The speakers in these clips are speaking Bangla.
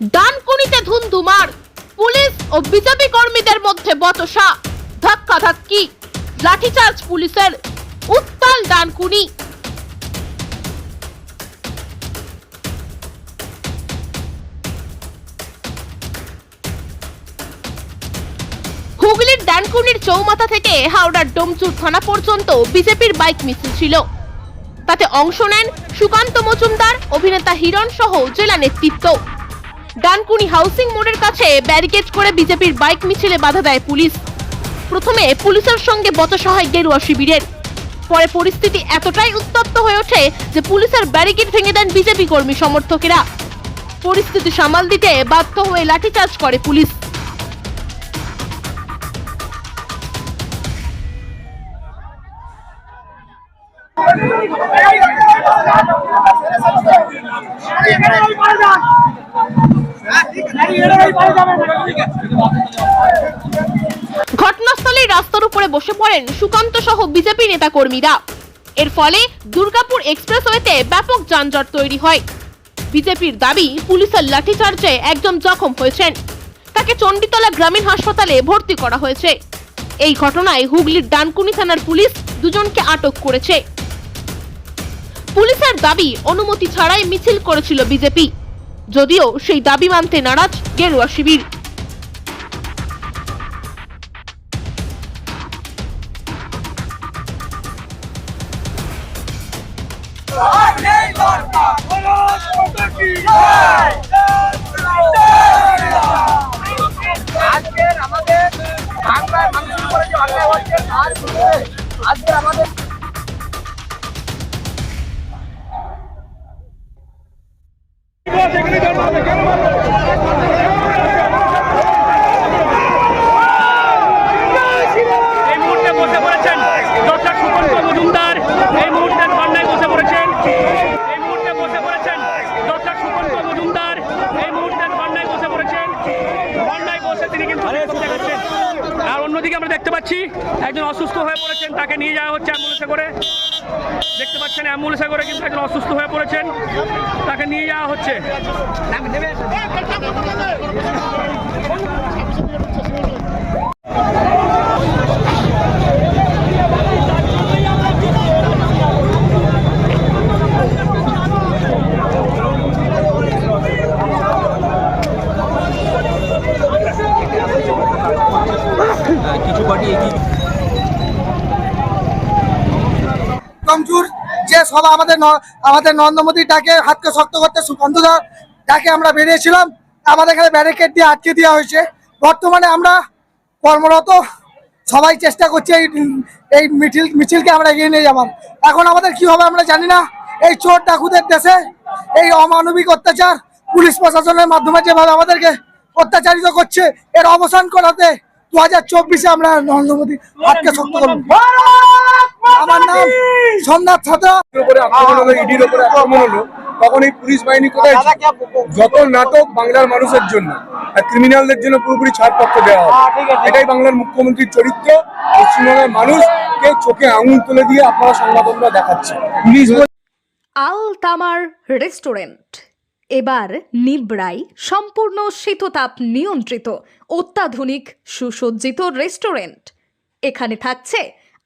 ডানকুনিতে ধুন্ধুমার। পুলিশ ও বিজেপি কর্মীদের মধ্যে বচসা ধাক্কাধাক্কি, লাঠিচার্জ পুলিশের উত্তাল ডানকুনি। হুগলির ডানকুনির চৌমাথা থেকে হাওড়ার ডোমচুর থানা পর্যন্ত বিজেপির বাইক মিছিল ছিল। তাতে অংশ নেন সুকান্ত মজুমদার, অভিনেতা হিরণ সহ জেলা নেতৃত্ব। ডানকুনি হাউসিং মোড়ের কাছে ব্যারিকেড করে বিজেপির বাইক মিছিলে বাধা দেয় পুলিশ প্রথমে পুলিশের সঙ্গে বচসা হয় গেরুয়া শিবিরের পরে পরিস্থিতি এতটাই উত্তপ্ত হয়ে ওঠে যে পুলিশের ব্যারিকেড ভেঙে দেন বিজেপি কর্মী সমর্থকেরা পরিস্থিতি সামাল দিতে বাধ্য হয়ে লাঠিচার্জ করে পুলিশ ঘটনাস্থলে রাস্তার উপরে বসে পড়েন সুকান্ত সহ বিজেপি নেতাকর্মীরা। এর ফলে দুর্গাপুর এক্সপ্রেসওয়েতে ব্যাপক যানজট তৈরি হয়। বিজেপির দাবি, পুলিশের লাঠিচার্জে একজন জখম হয়েছেন। তাকে চণ্ডীতলা গ্রামীণ হাসপাতালে ভর্তি করা হয়েছে। এই ঘটনায় হুগলির ডানকুনি থানার পুলিশ দুজনকে আটক করেছে। পুলিশের দাবি, অনুমতি ছাড়াই মিছিল করেছিল বিজেপি। যদিও সেই দাবি মানতে নারাজ গেরুয়া শিবির। অন্যদিকে আমরা দেখতে পাচ্ছি, একজন অসুস্থ হয়ে পড়েছেন, তাকে নিয়ে যাওয়া হচ্ছে অ্যাম্বুলেন্সে করে। দেখতে পাচ্ছেন অ্যাম্বুলেন্সে করে কিন্তু একজন অসুস্থ হয়ে পড়েছেন, তাকে নিয়ে যাওয়া হচ্ছে। যে সব আমাদের আমাদের নরেন্দ্র হাতকে শক্ত করতে সুকান্তদা ডাকে আমরা বেরিয়েছিলাম, আমাদের এখানে ব্যারিকেড দিয়ে আটকে দেওয়া হয়েছে। বর্তমানে আমরা কর্মরত। সবাই চেষ্টা করছি এই এই মিছিল, মিছিলকে আমরা এগিয়ে নিয়ে যাবার। এখন আমাদের কি হবে আমরা জানি না। এই চোর ডাকুদের দেশে এই অমানবিক অত্যাচার পুলিশ প্রশাসনের মাধ্যমে যেভাবে আমাদেরকে অত্যাচারিত করছে, এর অবসান করাতে দু হাজার চব্বিশে আমরা নরেন্দ্র মোদী হাতকে শক্ত করব। আমার নাম সোমনাথ ইডির উপরে আক্রমণ হলো ইডির উপরে আক্রমণ হলো। তখন এই পুলিশ বাহিনী কোথায় যত নাটক বাংলার মানুষের জন্য আর ক্রিমিনালদের জন্য পুরোপুরি ছাড়পত্র দেওয়া হবে। এটাই বাংলার মুখ্যমন্ত্রীর চরিত্র। পশ্চিমবঙ্গের মানুষকে চোখে আঙুল তুলে দিয়ে আপনারা সংবাদপত্র দেখাচ্ছে পুলিশ আল তামার রেস্টুরেন্ট। এবার নিবড়াই সম্পূর্ণ শীততাপ নিয়ন্ত্রিত অত্যাধুনিক সুসজ্জিত রেস্টুরেন্ট। এখানে থাকছে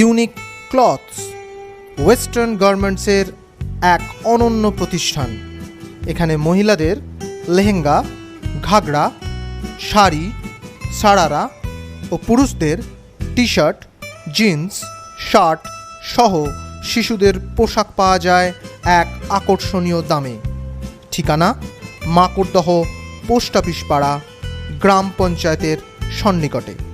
ইউনিক ক্লথস, ওয়েস্টার্ন গার্মেন্টসের এক অনন্য প্রতিষ্ঠান। এখানে মহিলাদের লেহেঙ্গা ঘাগড়া শাড়ি, সারারা ও পুরুষদের টি শার্ট জিন্স, শার্ট সহ শিশুদের পোশাক পাওয়া যায় এক আকর্ষণীয় দামে। ঠিকানা? মাকড়দহ, পোস্ট অফিস পাড়া, গ্রাম পঞ্চায়েতের সন্নিকটে।